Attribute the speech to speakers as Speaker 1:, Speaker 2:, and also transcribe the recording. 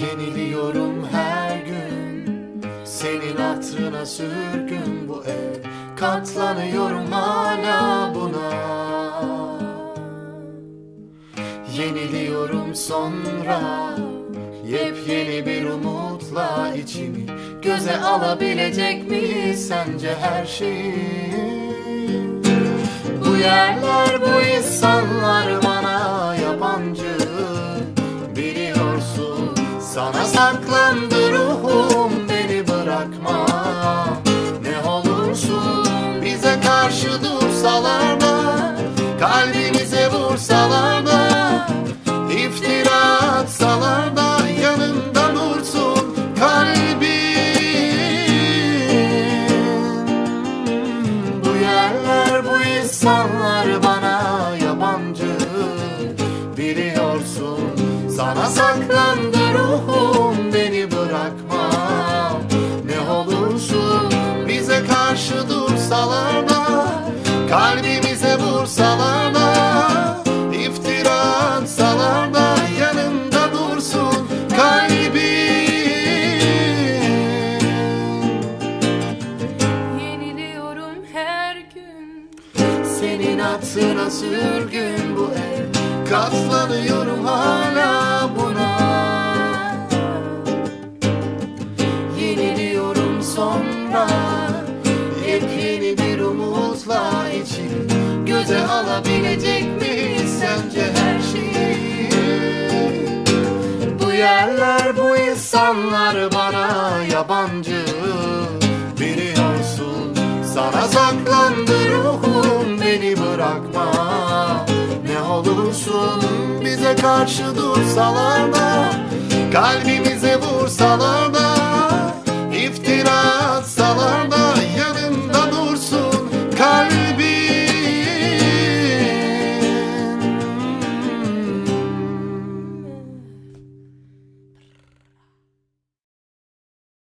Speaker 1: Yeniliyorum her gün. Senin hatırına sürgün bu ev. Katlanıyorum hala buna. Yeniliyorum sonra. Yepyeni bir umutla içimi Göze alabilecek mi sence her şeyi Bu yerler bu insanlar sana saklandı ruhum beni bırakma. Ne olursun bize karşı dursalar da Kalbimize vursalar da İftira atsalar da yanında dursun kalbim. Bu yerler bu insanlar bana yabancı. Biliyorsun sana saklandı karşı dursalar da Kalbimize vursalar da iftira atsalar da dursun kalbim.
Speaker 2: Yeniliyorum her gün.
Speaker 1: Senin hatırına sürgün bu ev Katlanıyorum hala buna. Yeniliyorum sonra Göze alabilecek mi sence her şeyi? Bu yerler bu insanlar bana yabancı. Biliyorsun sana saklandı ruhum beni bırakma. Ne olursun bize karşı dursalar da Kalbimize vursalar